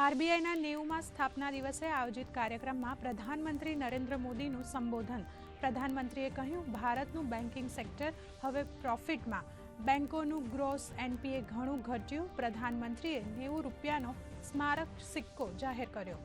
આરબીઆઈના નેવુંમાં સ્થાપના દિવસે આયોજિત કાર્યક્રમમાં પ્રધાનમંત્રી નરેન્દ્ર મોદીનું સંબોધન. પ્રધાનમંત્રીએ કહ્યું, ભારતનું બેન્કિંગ સેક્ટર હવે પ્રોફિટમાં. બેન્કોનું ગ્રોસ એનપીએ ઘણું ઘટ્યું. પ્રધાનમંત્રીએ નેવું રૂપિયાનો સ્મારક સિક્કો જાહેર કર્યો.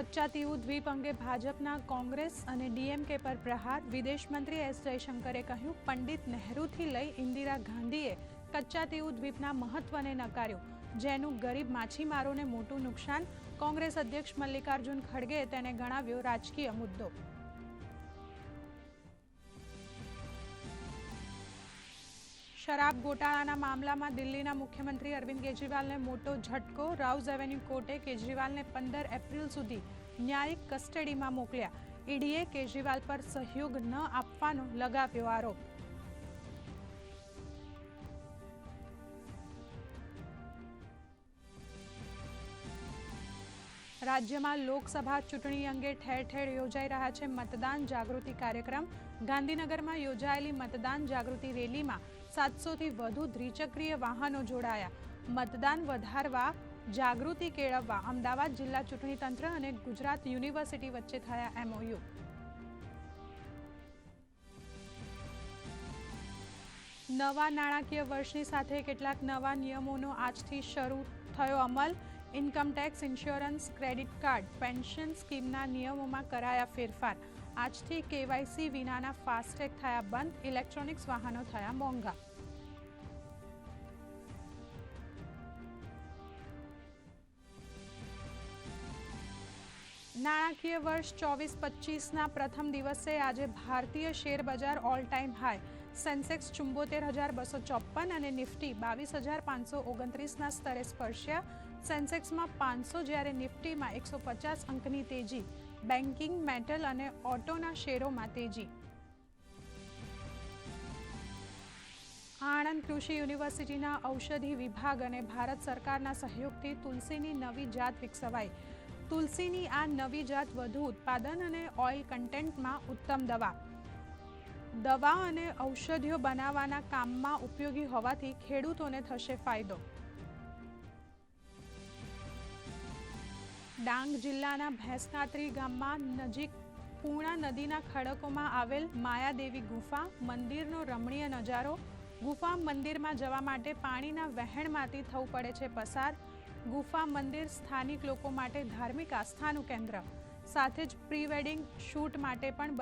કચ્ચા તીવું દ્વીપ અંગે ભાજપના કોંગ્રેસ અને ડીએમકે પર પ્રહાર વિદેશમંત્રી એસ જયશંકરે કહ્યું, પંડિત નહેરુથી લઈ ઇન્દિરા ગાંધીએ કચ્ચા તીવું દ્વીપના મહત્વને નકાર્યું. જેનું ગરીબ માછીમારોને મોટું નુકસાન, કોંગ્રેસ અધ્યક્ષ મલ્લિકાર્જુન ખડગે તેને ગણાવ્યો રાજકીય મુદ્દો. શરાબ ગોટાળાના મામલામાં દિલ્હીના મુખ્યમંત્રી અરવિંદ કેજરીવાલને મોટો ઝટકો. રાઉઝ એવેન્યુ કોર્ટે કેજરીવાલને પંદર એપ્રિલ સુધી ન્યાયિક કસ્ટડીમાં મોકલ્યા. ઈડીએ કેજરીવાલ પર સહયોગ ન આપવાનો લગાવ્યો આરોપ. રાજ્યમાં લોકસભા ચૂંટણી અંગે ઠેર ઠેર યોજાઈ રહ્યા છે મતદાન જાગૃતિ કાર્યક્રમ. ગાંધીનગરમાં યોજાયેલી મતદાન જાગૃતિ રેલીમાં સાતસોથી વધુ દ્વિચક્રીય વાહનો જોડાયા. મતદાન વધારવા જાગૃતિ કેળવવા અમદાવાદ જિલ્લા ચૂંટણી તંત્ર અને ગુજરાત યુનિવર્સિટી વચ્ચે થયા એમઓયુ. નવા નાણાકીય વર્ષની સાથે કેટલાક નવા નિયમોનો આજથી શરૂ થયો અમલ. Income tax insurance credit card pension સ્કીમના નિયમોમાં કરાયા ફેરફાર. આજથી કેવાયસી વિનાના ફાસ્ટેગ થયા બંધ, ઇલેક્ટ્રોનિક્સ વાહનો થયા મોંઘા. નાણાકીય વર્ષ ચોવીસ પચીસના પ્રથમ દિવસે આજે ભારતીય શેર બજાર ઓલ ટાઈમ હાઈ સેન્સેક્સ ચુંબોતેર હજાર બસો ચોપન અને નિફ્ટી બાવીસ હજાર પાંચસો ઓગણત્રીસના સ્તરે સ્પર્શ્યા. સેન્સેક્સમાં પાંચસો જ્યારે નિફ્ટીમાં એકસો પચાસ અંકની તેજી. બેન્કિંગ, મેટલ અને ઓટોના શેરોમાં તેજી. આણંદ કૃષિ યુનિવર્સિટીના ઔષધિ વિભાગ અને ભારત સરકારના સહયોગથી તુલસીની નવી જાત વિકસવાઈ. તુલસીની આ નવી જાત વધુ ઉત્પાદન અને ઓઇલ કન્ટેન્ટમાં ઉત્તમ દવા. દવા અને ઔષધિઓ બનાવવાના કામમાં ઉપયોગી હોવાથી ખેડૂતોને થશે ફાયદો. ડાંગ જિલ્લાના ભેંસકાત્રી ગામમાં નજીક પૂર્ણા નદીના ખડકોમાં આવેલ માયાદેવી ગુફા મંદિરનો રમણીય નજારો. ગુફા મંદિરમાં જવા માટે પાણીના વહેણમાંથી થવું પડે છે પસાર. ગુફા મંદિર સ્થાનિક લોકો માટે ધાર્મિક આસ્થાનું કેન્દ્ર. સાથે જ પ્રી વેડિંગ શૂટ માટે પણ